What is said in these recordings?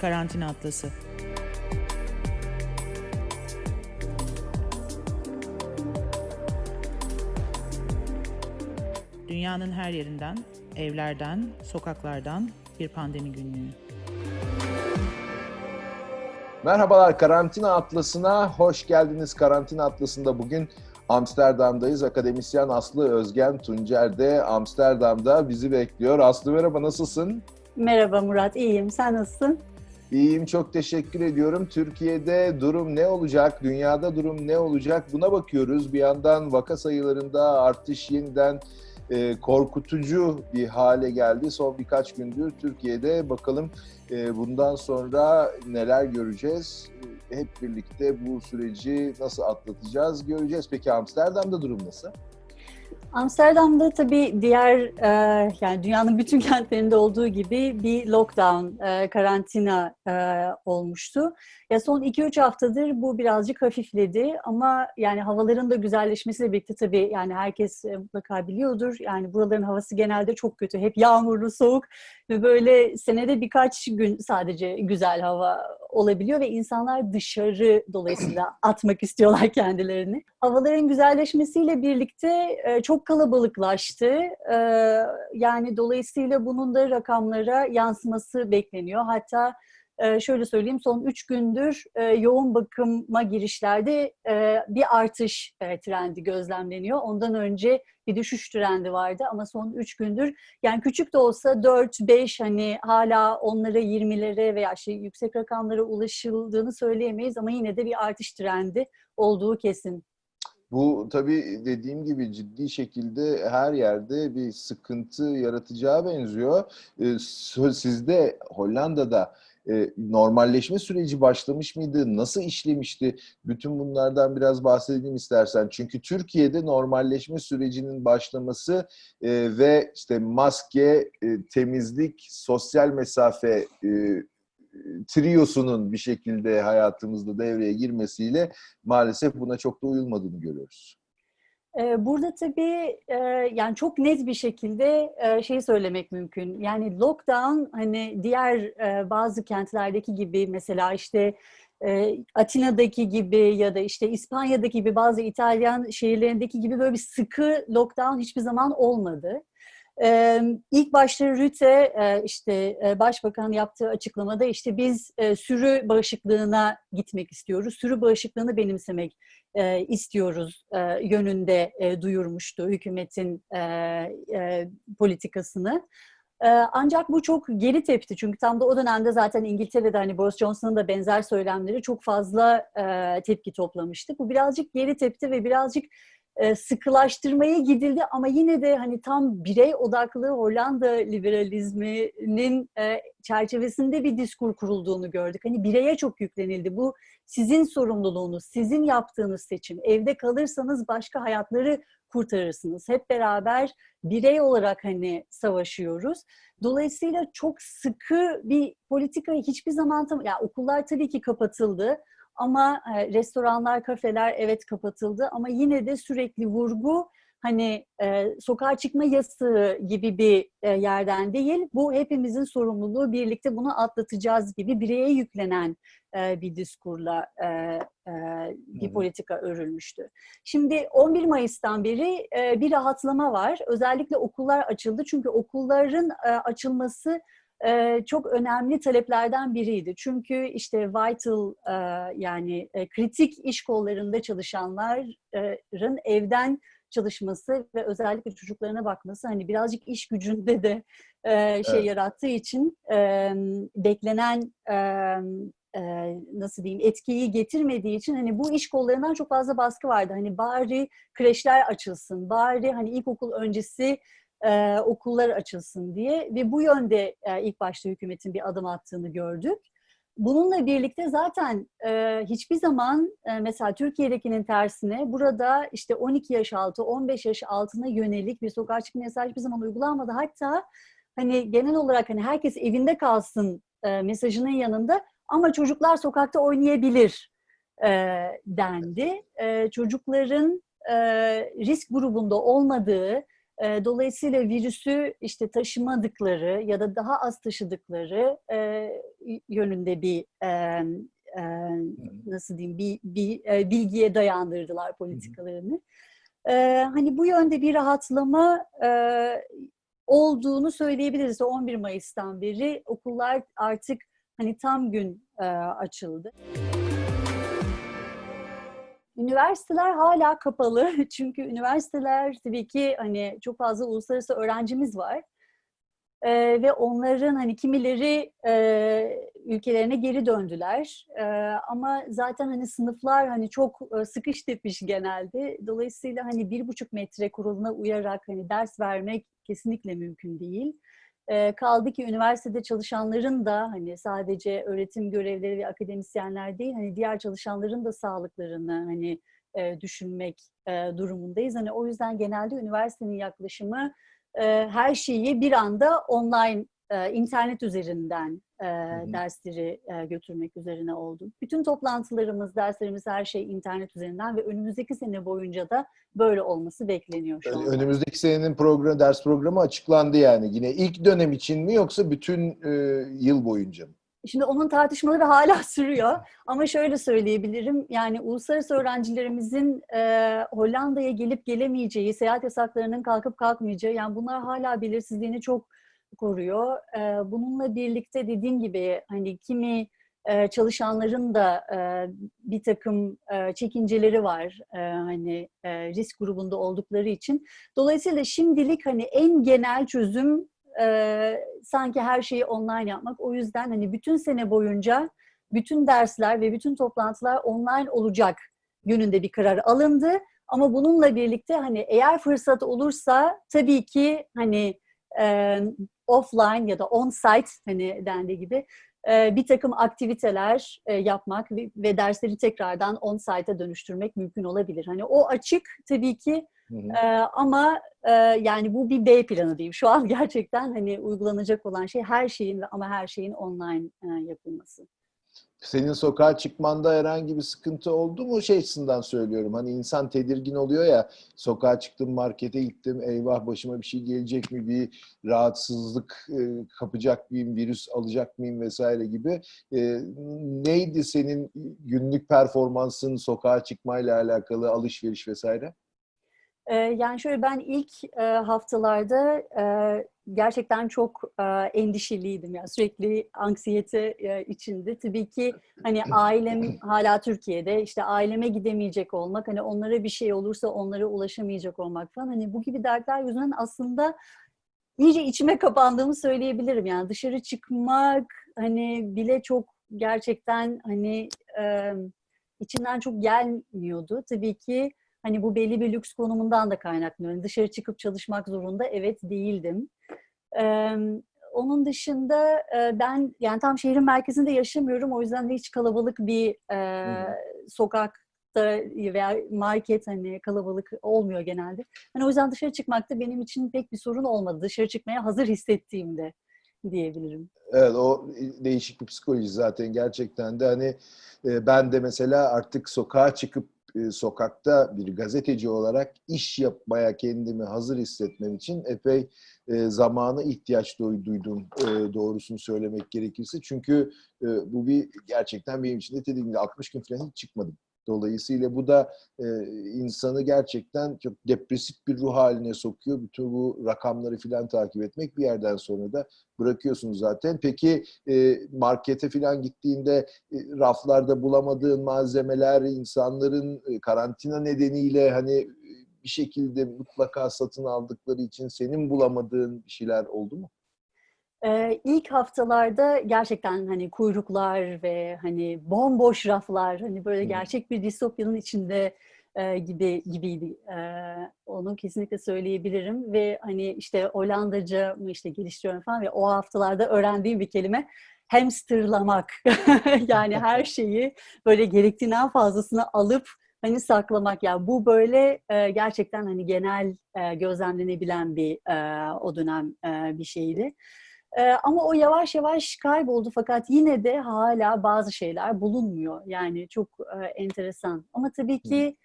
Karantina Atlası. Dünyanın her yerinden, evlerden, sokaklardan bir pandemi günlüğü. Merhabalar Karantina Atlası'na hoş geldiniz. Karantina Atlası'nda bugün Amsterdam'dayız. Akademisyen Aslı Özgen Tuncer de Amsterdam'da bizi bekliyor. Aslı merhaba nasılsın? Merhaba Murat, iyiyim. Sen nasılsın? İyiyim, çok teşekkür ediyorum. Türkiye'de durum ne olacak? Dünyada durum ne olacak? Buna bakıyoruz. Bir yandan vaka sayılarında artış yeniden e, korkutucu bir hale geldi. Son birkaç gündür Türkiye'de bakalım e, bundan sonra neler göreceğiz? Hep birlikte bu süreci nasıl atlatacağız göreceğiz. Peki Amsterdam'da durum nasıl? Amsterdam'da tabii diğer e, yani dünyanın bütün kentlerinde olduğu gibi bir lockdown, e, karantina e, olmuştu. Ya son 2-3 haftadır bu birazcık hafifledi ama yani havaların da güzelleşmesiyle birlikte tabii yani herkes e, mutlaka biliyordur. Yani buraların havası genelde çok kötü. Hep yağmurlu, soğuk ve böyle senede birkaç gün sadece güzel hava olabiliyor ve insanlar dışarı dolayısıyla atmak istiyorlar kendilerini. Havaların güzelleşmesiyle birlikte e, çok kalabalıklaştı. E, yani dolayısıyla bunun da rakamlara yansıması bekleniyor. Hatta e, şöyle söyleyeyim son üç gündür e, yoğun bakıma girişlerde e, bir artış e, trendi gözlemleniyor. Ondan önce bir düşüş trendi vardı ama son üç gündür yani küçük de olsa 4-5 hani hala onlara 20'lere veya işte yüksek rakamlara ulaşıldığını söyleyemeyiz ama yine de bir artış trendi olduğu kesin. Bu tabii dediğim gibi ciddi şekilde her yerde bir sıkıntı yaratacağı benziyor. Ee, Sizde Hollanda'da e, normalleşme süreci başlamış mıydı? Nasıl işlemişti? Bütün bunlardan biraz bahsedelim istersen. Çünkü Türkiye'de normalleşme sürecinin başlaması e, ve işte maske, e, temizlik, sosyal mesafe triyosunun bir şekilde hayatımızda devreye girmesiyle maalesef buna çok da uyulmadığını görüyoruz. Burada tabii yani çok net bir şekilde şey söylemek mümkün. Yani lockdown hani diğer bazı kentlerdeki gibi mesela işte Atina'daki gibi ya da işte İspanya'daki gibi bazı İtalyan şehirlerindeki gibi böyle bir sıkı lockdown hiçbir zaman olmadı. Ee, ilk başta Rüte işte başbakan yaptığı açıklamada işte biz sürü bağışıklığına gitmek istiyoruz, sürü bağışıklığını benimsemek istiyoruz yönünde duyurmuştu hükümetin politikasını. Ancak bu çok geri tepti çünkü tam da o dönemde zaten İngiltere'de hani Boris Johnson'ın da benzer söylemleri çok fazla tepki toplamıştı. Bu birazcık geri tepti ve birazcık sıkılaştırmaya gidildi ama yine de hani tam birey odaklı Hollanda liberalizminin çerçevesinde bir diskur kurulduğunu gördük. Hani bireye çok yüklenildi. Bu sizin sorumluluğunuz, sizin yaptığınız seçim. Evde kalırsanız başka hayatları kurtarırsınız. Hep beraber birey olarak hani savaşıyoruz. Dolayısıyla çok sıkı bir politika hiçbir zaman tam, yani okullar tabii ki kapatıldı ama restoranlar, kafeler evet kapatıldı ama yine de sürekli vurgu hani e, sokağa çıkma yasağı gibi bir e, yerden değil, bu hepimizin sorumluluğu, birlikte bunu atlatacağız gibi bireye yüklenen e, bir diskurla e, e, bir politika örülmüştü. Şimdi 11 Mayıs'tan beri e, bir rahatlama var. Özellikle okullar açıldı çünkü okulların e, açılması e, çok önemli taleplerden biriydi. Çünkü işte vital e, yani e, kritik iş kollarında çalışanların evden çalışması ve özellikle çocuklarına bakması hani birazcık iş gücünde de e, şey evet. yarattığı için e, beklenen e, e, nasıl diyeyim etkiyi getirmediği için hani bu iş kollarından çok fazla baskı vardı. Hani bari kreşler açılsın, bari hani ilkokul öncesi e, okullar açılsın diye ve bu yönde e, ilk başta hükümetin bir adım attığını gördük. Bununla birlikte zaten e, hiçbir zaman e, mesela Türkiye'dekinin tersine burada işte 12 yaş altı, 15 yaş altına yönelik bir sokağa çıkma yasağı hiçbir zaman uygulanmadı. Hatta hani genel olarak hani herkes evinde kalsın e, mesajının yanında ama çocuklar sokakta oynayabilir e, dendi. E, çocukların e, risk grubunda olmadığı, E, dolayısıyla virüsü işte taşımadıkları ya da daha az taşıdıkları e, yönünde bir e, e, nasıl diyeyim bir, bir e, bilgiye dayandırdılar politikalarını. E, hani bu yönde bir rahatlama e, olduğunu söyleyebiliriz. 11 Mayıs'tan beri okullar artık hani tam gün e, açıldı. Üniversiteler hala kapalı. Çünkü üniversiteler tabii ki hani çok fazla uluslararası öğrencimiz var. Ee, ve onların hani kimileri e, ülkelerine geri döndüler. Ee, ama zaten hani sınıflar hani çok e, sıkış tepiş genelde. Dolayısıyla hani bir buçuk metre kuruluna uyarak hani ders vermek kesinlikle mümkün değil. Kaldı ki üniversitede çalışanların da hani sadece öğretim görevleri ve akademisyenler değil hani diğer çalışanların da sağlıklarını hani düşünmek durumundayız. Hani o yüzden genelde üniversitenin yaklaşımı her şeyi bir anda online e, internet üzerinden e, dersleri e, götürmek üzerine oldu. Bütün toplantılarımız, derslerimiz her şey internet üzerinden ve önümüzdeki sene boyunca da böyle olması bekleniyor şu anda. Önümüzdeki senenin program, ders programı açıklandı yani. Yine ilk dönem için mi yoksa bütün e, yıl boyunca mı? Şimdi onun tartışmaları hala sürüyor ama şöyle söyleyebilirim yani uluslararası öğrencilerimizin e, Hollanda'ya gelip gelemeyeceği, seyahat yasaklarının kalkıp kalkmayacağı yani bunlar hala belirsizliğini çok koruyor. Bununla birlikte dediğim gibi hani kimi çalışanların da bir takım çekinceleri var hani risk grubunda oldukları için. Dolayısıyla şimdilik hani en genel çözüm sanki her şeyi online yapmak. O yüzden hani bütün sene boyunca bütün dersler ve bütün toplantılar online olacak yönünde bir karar alındı. Ama bununla birlikte hani eğer fırsat olursa tabii ki hani e, offline ya da on-site hani dendiği gibi e, bir takım aktiviteler e, yapmak ve, ve dersleri tekrardan on-site'a dönüştürmek mümkün olabilir. Hani o açık tabii ki Hı hı. Ee, ama e, yani bu bir B planı diyeyim. Şu an gerçekten hani uygulanacak olan şey her şeyin ama her şeyin online e, yapılması. Senin sokağa çıkmanda herhangi bir sıkıntı oldu mu şey söylüyorum. Hani insan tedirgin oluyor ya sokağa çıktım markete gittim eyvah başıma bir şey gelecek mi bir rahatsızlık e, kapacak mıyım virüs alacak mıyım vesaire gibi. E, neydi senin günlük performansın sokağa çıkmayla alakalı alışveriş vesaire? Yani şöyle ben ilk haftalarda gerçekten çok endişeliydim. Yani sürekli anksiyete içinde. Tabii ki hani ailem hala Türkiye'de. işte aileme gidemeyecek olmak, hani onlara bir şey olursa onlara ulaşamayacak olmak falan. Hani bu gibi dertler yüzünden aslında iyice içime kapandığımı söyleyebilirim. Yani dışarı çıkmak hani bile çok gerçekten hani içimden çok gelmiyordu. Tabii ki Hani bu belli bir lüks konumundan da kaynaklanıyor. Dışarı çıkıp çalışmak zorunda evet değildim. Ee, onun dışında e, ben yani tam şehrin merkezinde yaşamıyorum. O yüzden de hiç kalabalık bir e, sokakta veya market hani kalabalık olmuyor genelde. Hani o yüzden dışarı çıkmakta benim için pek bir sorun olmadı. Dışarı çıkmaya hazır hissettiğimde diyebilirim. Evet o değişik bir psikoloji zaten gerçekten de hani ben de mesela artık sokağa çıkıp e, sokakta bir gazeteci olarak iş yapmaya kendimi hazır hissetmem için epey e, zamanı ihtiyaç duydum e, doğrusunu söylemek gerekirse. Çünkü e, bu bir gerçekten benim için de dediğim gibi 60 gün falan hiç çıkmadım. Dolayısıyla bu da e, insanı gerçekten çok depresif bir ruh haline sokuyor. Bütün bu rakamları filan takip etmek bir yerden sonra da bırakıyorsunuz zaten. Peki e, markete filan gittiğinde e, raflarda bulamadığın malzemeler, insanların e, karantina nedeniyle hani bir şekilde mutlaka satın aldıkları için senin bulamadığın bir şeyler oldu mu? Ee, ilk haftalarda gerçekten hani kuyruklar ve hani bomboş raflar hani böyle gerçek bir distopyanın içinde e, gibi gibiydi. E, onu kesinlikle söyleyebilirim ve hani işte Hollandaca mı işte geliştiriyorum falan ve o haftalarda öğrendiğim bir kelime hamsterlamak. yani her şeyi böyle gerektiğinden fazlasını alıp hani saklamak yani bu böyle e, gerçekten hani genel e, gözlemlenebilen bir e, o dönem e, bir şeydi. Ee, ama o yavaş yavaş kayboldu fakat yine de hala bazı şeyler bulunmuyor. Yani çok e, enteresan. Ama tabii ki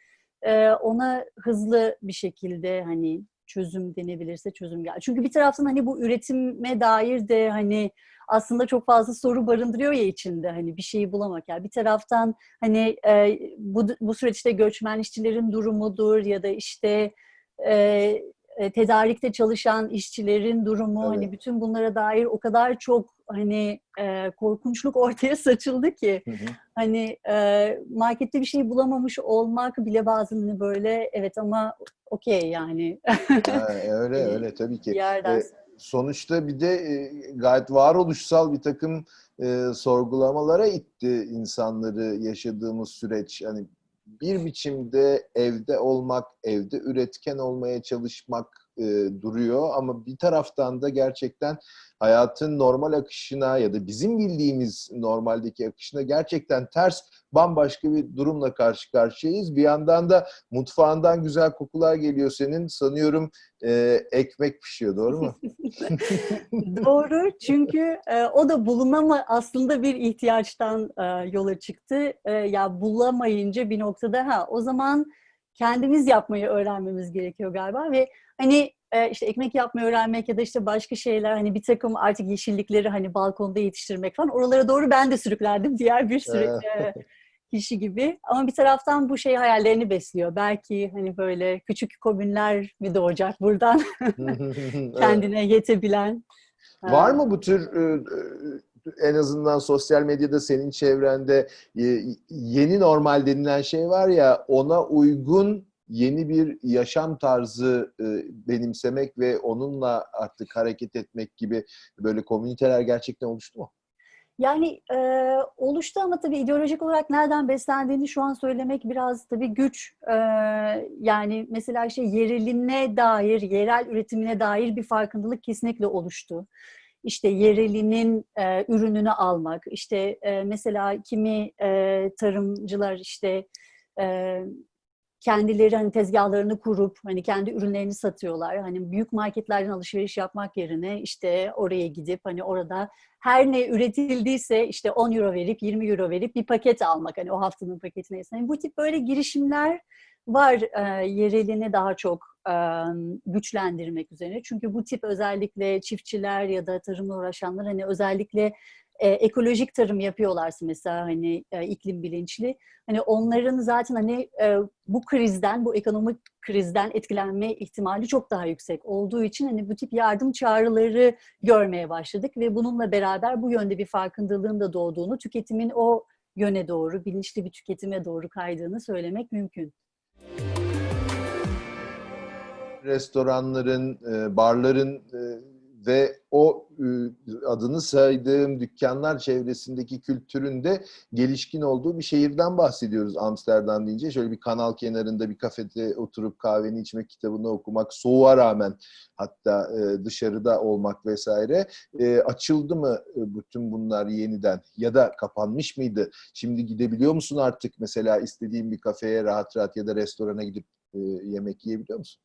e, ona hızlı bir şekilde hani çözüm denebilirse çözüm gel. Çünkü bir taraftan hani bu üretime dair de hani aslında çok fazla soru barındırıyor ya içinde hani bir şeyi bulamak. Yani bir taraftan hani e, bu, bu süreçte göçmen işçilerin durumudur ya da işte e, tedarikte çalışan işçilerin durumu Evet. hani bütün bunlara dair o kadar çok hani e, korkunçluk ortaya saçıldı ki Hı hı. hani e, markette bir şey bulamamış olmak bile hani böyle evet ama okey yani Ha, öyle Hani öyle tabii ki. yerden E, sonuçta bir de e, gayet varoluşsal bir takım e, sorgulamalara itti insanları yaşadığımız süreç. Hani bir biçimde evde olmak, evde üretken olmaya çalışmak e, duruyor ama bir taraftan da gerçekten hayatın normal akışına ya da bizim bildiğimiz normaldeki akışına gerçekten ters bambaşka bir durumla karşı karşıyayız. Bir yandan da mutfağından güzel kokular geliyor senin. Sanıyorum e, ekmek pişiyor doğru mu? Doğru çünkü e, o da bulunama aslında bir ihtiyaçtan e, yola çıktı. E, ya bulamayınca bir noktada ha o zaman kendimiz yapmayı öğrenmemiz gerekiyor galiba ve hani e, işte ekmek yapmayı öğrenmek ya da işte başka şeyler hani bir takım artık yeşillikleri hani balkonda yetiştirmek falan oralara doğru ben de sürüklendim diğer bir sürü e, kişi gibi. Ama bir taraftan bu şey hayallerini besliyor. Belki hani böyle küçük komünler mi doğacak buradan kendine yetebilen. Var mı bu tür e, en azından sosyal medyada senin çevrende e, yeni normal denilen şey var ya ona uygun yeni bir yaşam tarzı e, benimsemek ve onunla artık hareket etmek gibi böyle komüniteler gerçekten oluştu mu? Yani e, oluştu ama tabii ideolojik olarak nereden beslendiğini şu an söylemek biraz tabii güç. E, yani mesela işte yereline dair, yerel üretimine dair bir farkındalık kesinlikle oluştu. İşte yerelinin e, ürününü almak, işte e, mesela kimi e, tarımcılar işte e, kendileri hani tezgahlarını kurup hani kendi ürünlerini satıyorlar. Hani büyük marketlerden alışveriş yapmak yerine işte oraya gidip hani orada her ne üretildiyse işte 10 euro verip 20 euro verip bir paket almak hani o haftanın paketi neyse. Yani bu tip böyle girişimler var e, yerelini daha çok güçlendirmek üzerine. Çünkü bu tip özellikle çiftçiler ya da tarımla uğraşanlar hani özellikle e, ekolojik tarım yapıyorlarsa mesela hani e, iklim bilinçli hani onların zaten hani e, bu krizden bu ekonomik krizden etkilenme ihtimali çok daha yüksek olduğu için hani bu tip yardım çağrıları görmeye başladık ve bununla beraber bu yönde bir farkındalığın da doğduğunu, tüketimin o yöne doğru, bilinçli bir tüketime doğru kaydığını söylemek mümkün. Restoranların, e, barların e, ve o e, adını saydığım dükkanlar çevresindeki kültürün de gelişkin olduğu bir şehirden bahsediyoruz Amsterdam deyince. Şöyle bir kanal kenarında bir kafede oturup kahveni içmek, kitabını okumak, soğuğa rağmen hatta dışarıda olmak vesaire. Açıldı mı bütün bunlar yeniden ya da kapanmış mıydı? Şimdi gidebiliyor musun artık mesela istediğin bir kafeye rahat rahat ya da restorana gidip yemek yiyebiliyor musun?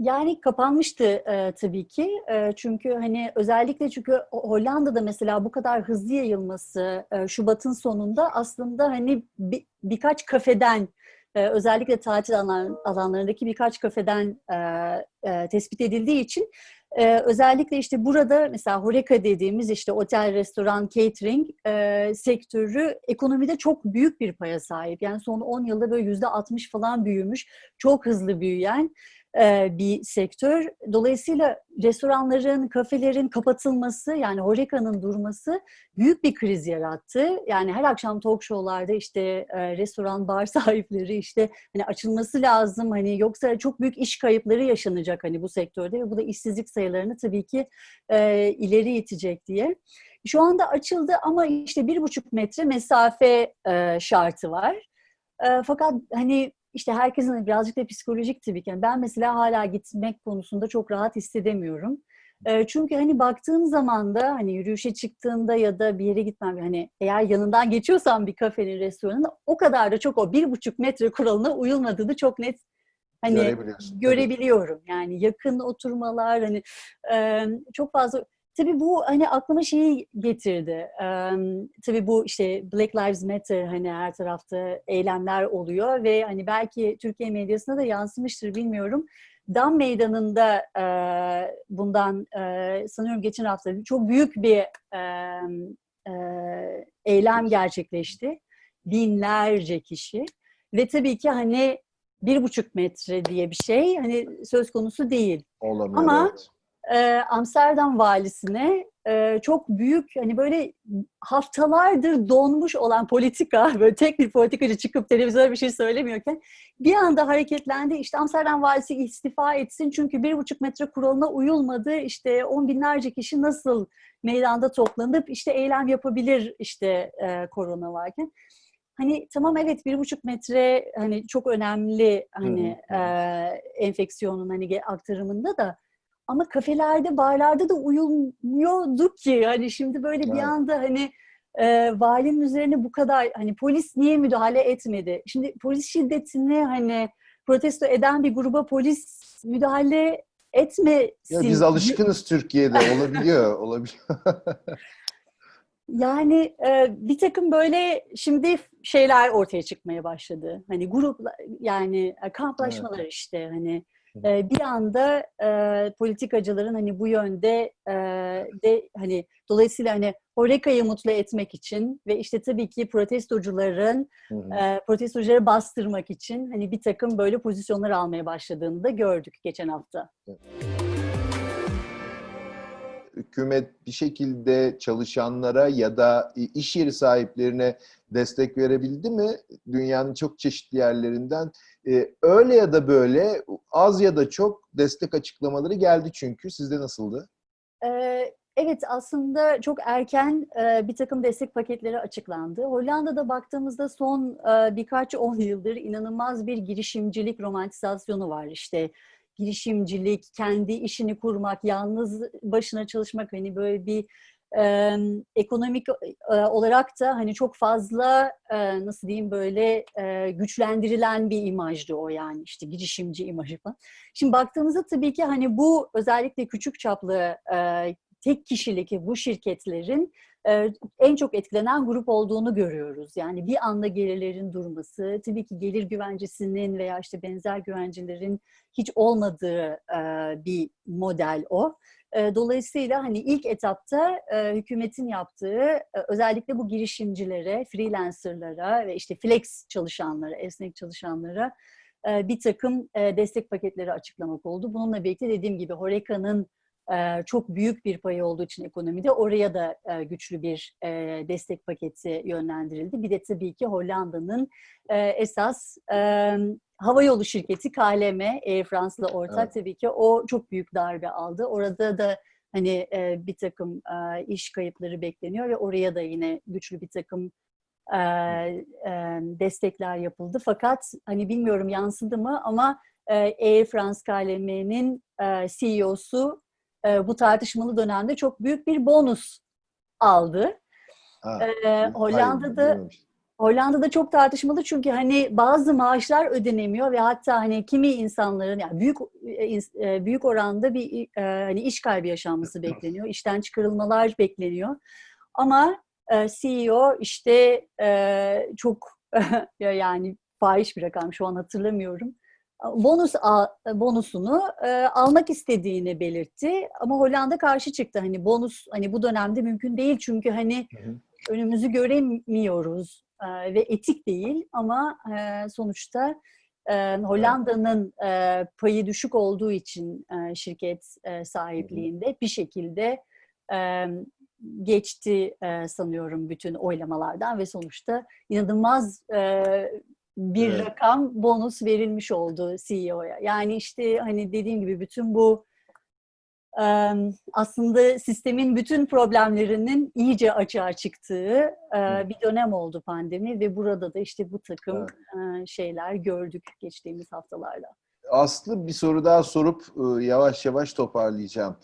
Yani kapanmıştı e, tabii ki. E, çünkü hani özellikle çünkü Hollanda'da mesela bu kadar hızlı yayılması e, Şubat'ın sonunda aslında hani bir, birkaç kafeden e, özellikle tatil alan, alanlarındaki birkaç kafeden e, e, tespit edildiği için e, özellikle işte burada mesela Horeca dediğimiz işte otel, restoran, catering e, sektörü ekonomide çok büyük bir paya sahip. Yani son 10 yılda böyle yüzde 60 falan büyümüş. Çok hızlı büyüyen bir sektör. Dolayısıyla restoranların, kafelerin kapatılması yani Horeca'nın durması büyük bir kriz yarattı. Yani her akşam talk show'larda işte e, restoran, bar sahipleri işte hani açılması lazım hani yoksa çok büyük iş kayıpları yaşanacak hani bu sektörde ve bu da işsizlik sayılarını tabii ki e, ileri itecek diye. Şu anda açıldı ama işte bir buçuk metre mesafe e, şartı var. E, fakat hani işte herkesin birazcık da psikolojik tabii ki. Yani ben mesela hala gitmek konusunda çok rahat hissedemiyorum. E, çünkü hani baktığım zaman da hani yürüyüşe çıktığında ya da bir yere gitmem hani eğer yanından geçiyorsam bir kafenin, restoranın o kadar da çok o bir buçuk metre kuralına uyulmadığını çok net hani görebiliyorum. Yani yakın oturmalar hani e, çok fazla Tabii bu hani aklıma şeyi getirdi. Ee, tabii bu işte Black Lives Matter hani her tarafta eylemler oluyor ve hani belki Türkiye medyasına da yansımıştır bilmiyorum. Dam Meydanı'nda e, bundan e, sanıyorum geçen hafta çok büyük bir e, e, eylem gerçekleşti. Binlerce kişi ve tabii ki hani bir buçuk metre diye bir şey hani söz konusu değil. Olamıyor. Ama- evet. Ee, Amsterdam valisine e, çok büyük hani böyle haftalardır donmuş olan politika böyle tek bir politikacı çıkıp televizyona bir şey söylemiyorken bir anda hareketlendi. İşte Amsterdam valisi istifa etsin çünkü bir buçuk metre kuralına uyulmadı. İşte on binlerce kişi nasıl meydanda toplanıp işte eylem yapabilir işte e, korona varken. Hani tamam evet bir buçuk metre hani çok önemli hani hı. e, enfeksiyonun hani aktarımında da ama kafelerde, barlarda da uyulmuyorduk ki. Hani şimdi böyle bir Evet. anda hani e, valinin üzerine bu kadar hani polis niye müdahale etmedi? Şimdi polis şiddetini hani protesto eden bir gruba polis müdahale etmesin. Ya biz alışkınız Türkiye'de olabiliyor, olabiliyor. Yani e, bir takım böyle şimdi şeyler ortaya çıkmaya başladı. Hani grupla yani e, kamplaşmalar işte hani e, bir anda e, politikacıların hani bu yönde e, de hani dolayısıyla hani Horeka'yı mutlu etmek için ve işte tabii ki protestocuların Hı hı. e, protestocuları bastırmak için hani bir takım böyle pozisyonlar almaya başladığını da gördük geçen hafta. Hükümet bir şekilde çalışanlara ya da iş yeri sahiplerine destek verebildi mi? Dünyanın çok çeşitli yerlerinden. Ee, öyle ya da böyle az ya da çok destek açıklamaları geldi çünkü. Sizde nasıldı? Ee, Evet aslında çok erken e, bir takım destek paketleri açıklandı. Hollanda'da baktığımızda son e, birkaç on yıldır inanılmaz bir girişimcilik romantizasyonu var. İşte girişimcilik, kendi işini kurmak, yalnız başına çalışmak hani böyle bir e, ekonomik e, olarak da hani çok fazla e, nasıl diyeyim böyle e, güçlendirilen bir imajdı o yani işte girişimci imajı falan. Şimdi baktığımızda tabii ki hani bu özellikle küçük çaplı e, tek kişilik bu şirketlerin en çok etkilenen grup olduğunu görüyoruz. Yani bir anda gelirlerin durması, tabii ki gelir güvencesinin veya işte benzer güvencelerin hiç olmadığı bir model o. Dolayısıyla hani ilk etapta hükümetin yaptığı e, özellikle bu girişimcilere, freelancerlara ve işte flex çalışanlara, esnek çalışanlara bir takım destek paketleri açıklamak oldu. Bununla birlikte dediğim gibi Horeca'nın çok büyük bir payı olduğu için ekonomide oraya da güçlü bir destek paketi yönlendirildi. Bir de tabii ki Hollanda'nın esas havayolu şirketi KLM, Air France'la ortak Evet. tabii ki o çok büyük darbe aldı. Orada da hani bir takım iş kayıpları bekleniyor ve oraya da yine güçlü bir takım destekler yapıldı. Fakat hani bilmiyorum yansıdı mı ama Air France KLM'nin CEO'su e, bu tartışmalı dönemde çok büyük bir bonus aldı. Ha, E, hayır, Hollanda'da duymamıştım. Hollanda'da çok tartışmalı çünkü hani bazı maaşlar ödenemiyor ve hatta hani kimi insanların yani büyük e, e, büyük oranda bir e, hani iş kaybı yaşanması bekleniyor. işten çıkarılmalar bekleniyor. Ama e, CEO işte e, çok ya yani fahiş bir rakam şu an hatırlamıyorum. Bonus al- bonusunu e, almak istediğini belirtti ama Hollanda karşı çıktı. Hani bonus hani bu dönemde mümkün değil çünkü hani Hı hı. önümüzü göremiyoruz e, ve etik değil ama e, sonuçta e, Hollanda'nın e, payı düşük olduğu için e, şirket e, sahipliğinde bir şekilde e, geçti e, sanıyorum bütün oylamalardan ve sonuçta inanılmaz e, bir Evet. rakam bonus verilmiş oldu CEO'ya. Yani işte hani dediğim gibi bütün bu aslında sistemin bütün problemlerinin iyice açığa çıktığı bir dönem oldu pandemi ve burada da işte bu takım Evet. şeyler gördük geçtiğimiz haftalarda. Aslı bir soru daha sorup yavaş yavaş toparlayacağım.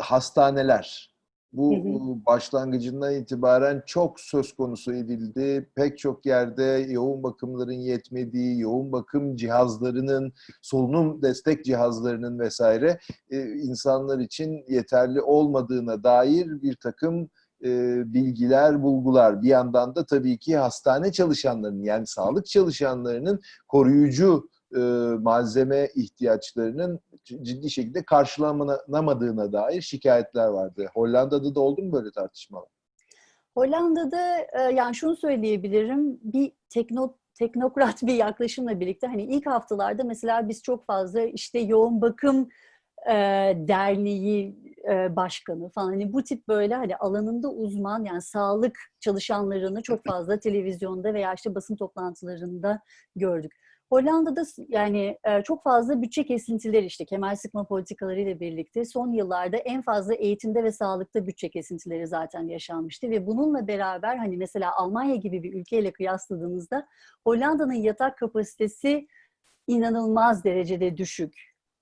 Hastaneler. Bu Hı hı. e, başlangıcından itibaren çok söz konusu edildi. Pek çok yerde yoğun bakımların yetmediği, yoğun bakım cihazlarının, solunum destek cihazlarının vesaire insanlar için yeterli olmadığına dair bir takım bilgiler, bulgular. Bir yandan da tabii ki hastane çalışanlarının yani sağlık çalışanlarının koruyucu malzeme ihtiyaçlarının ciddi şekilde karşılanamadığına dair şikayetler vardı. Hollanda'da da oldu mu böyle tartışmalar? Hollanda'da e, yani şunu söyleyebilirim bir tekno teknokrat bir yaklaşımla birlikte hani ilk haftalarda mesela biz çok fazla işte yoğun bakım e, derneği e, başkanı falan hani bu tip böyle hani alanında uzman yani sağlık çalışanlarını çok fazla televizyonda veya işte basın toplantılarında gördük. Hollanda'da yani e, çok fazla bütçe kesintileri işte kemal sıkma politikaları ile birlikte son yıllarda en fazla eğitimde ve sağlıkta bütçe kesintileri zaten yaşanmıştı ve bununla beraber hani mesela Almanya gibi bir ülkeyle kıyasladığımızda Hollanda'nın yatak kapasitesi inanılmaz derecede düşük.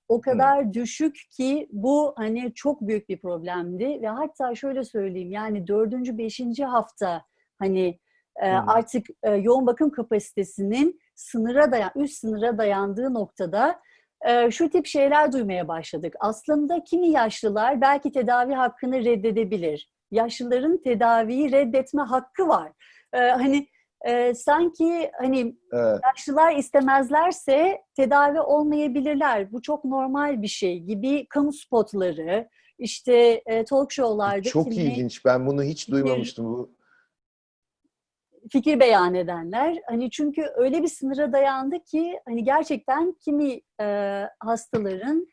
O kadar düşük ki bu hani çok büyük bir problemdi ve hatta şöyle söyleyeyim yani dördüncü, beşinci hafta hani Hı. artık e, yoğun bakım kapasitesinin sınıra dayan, üst sınıra dayandığı noktada e, şu tip şeyler duymaya başladık. Aslında kimi yaşlılar belki tedavi hakkını reddedebilir. Yaşlıların tedaviyi reddetme hakkı var. E, hani e, sanki hani Evet. yaşlılar istemezlerse tedavi olmayabilirler. Bu çok normal bir şey gibi kamu spotları, işte e, talk show'larda Çok kimi ilginç. Ben bunu hiç duymamıştım. Bu fikir beyan edenler. Hani çünkü öyle bir sınıra dayandı ki hani gerçekten kimi e, hastaların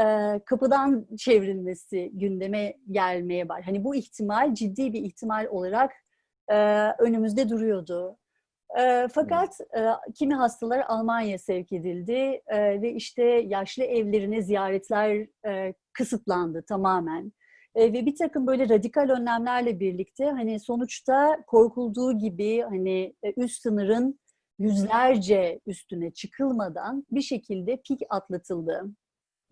e, kapıdan çevrilmesi gündeme gelmeye var. Hani bu ihtimal ciddi bir ihtimal olarak e, önümüzde duruyordu. E, fakat e, kimi hastalar Almanya'ya sevk edildi e, ve işte yaşlı evlerine ziyaretler e, kısıtlandı tamamen. E, ve bir takım böyle radikal önlemlerle birlikte hani sonuçta korkulduğu gibi hani e, üst sınırın yüzlerce üstüne çıkılmadan bir şekilde pik atlatıldı.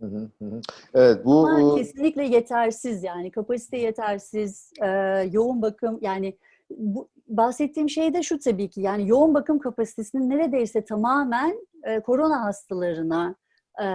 Hı hı, hı hı. Evet bu Ama kesinlikle yetersiz yani kapasite yetersiz, e, yoğun bakım yani bu bahsettiğim şey de şu tabii ki yani yoğun bakım kapasitesinin neredeyse tamamen e, korona hastalarına e,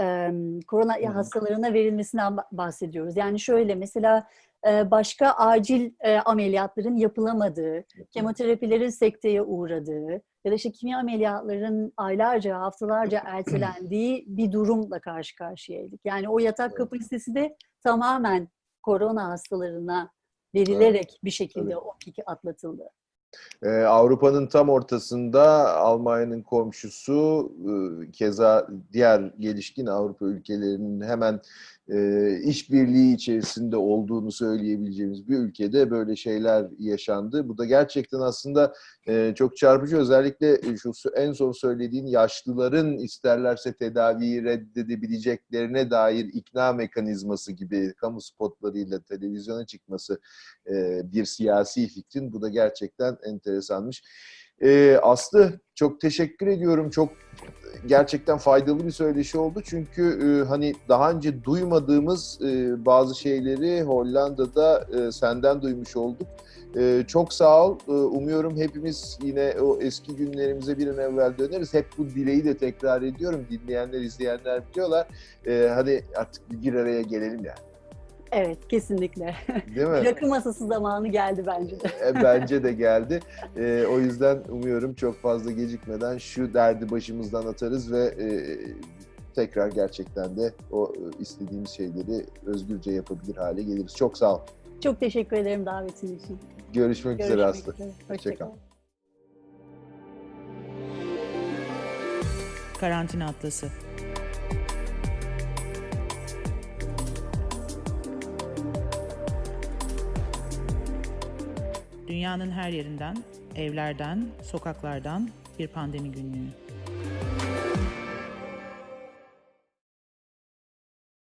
e, korona hı. hastalarına verilmesinden ba- bahsediyoruz. Yani şöyle mesela e, başka acil e, ameliyatların yapılamadığı, kemoterapilerin sekteye uğradığı ya da işte kimya ameliyatların aylarca, haftalarca ertelendiği bir durumla karşı karşıyaydık. Yani o yatak Evet. kapasitesi de tamamen korona hastalarına verilerek bir şekilde Tabii. o piki atlatıldı. Ee, Avrupa'nın tam ortasında Almanya'nın komşusu, e, keza diğer gelişkin Avrupa ülkelerinin hemen e, işbirliği içerisinde olduğunu söyleyebileceğimiz bir ülkede böyle şeyler yaşandı. Bu da gerçekten aslında e, çok çarpıcı. Özellikle şu su- en son söylediğin yaşlıların isterlerse tedaviyi reddedebileceklerine dair ikna mekanizması gibi kamu spotlarıyla televizyona çıkması e, bir siyasi fikrin. Bu da gerçekten enteresanmış. E, Aslı çok teşekkür ediyorum. Çok gerçekten faydalı bir söyleşi oldu. Çünkü e, hani daha önce duymadığımız e, bazı şeyleri Hollanda'da e, senden duymuş olduk. E, çok sağ ol. E, umuyorum hepimiz yine o eski günlerimize bir an evvel döneriz. Hep bu dileği de tekrar ediyorum. Dinleyenler, izleyenler biliyorlar. E, hadi artık bir, araya gelelim yani. Evet, kesinlikle. Değil mi? Rakı masası zamanı geldi bence de. E, Bence de geldi. E, o yüzden umuyorum çok fazla gecikmeden şu derdi başımızdan atarız ve e, tekrar gerçekten de o e, istediğimiz şeyleri özgürce yapabilir hale geliriz. Çok sağ ol. Çok teşekkür ederim davetin için. Görüşmek, üzere Görüşmek Aslı. üzere. Hoşça Hoşça kal. kal. Karantina Atlası. Dünyanın her yerinden, evlerden, sokaklardan bir pandemi günlüğü.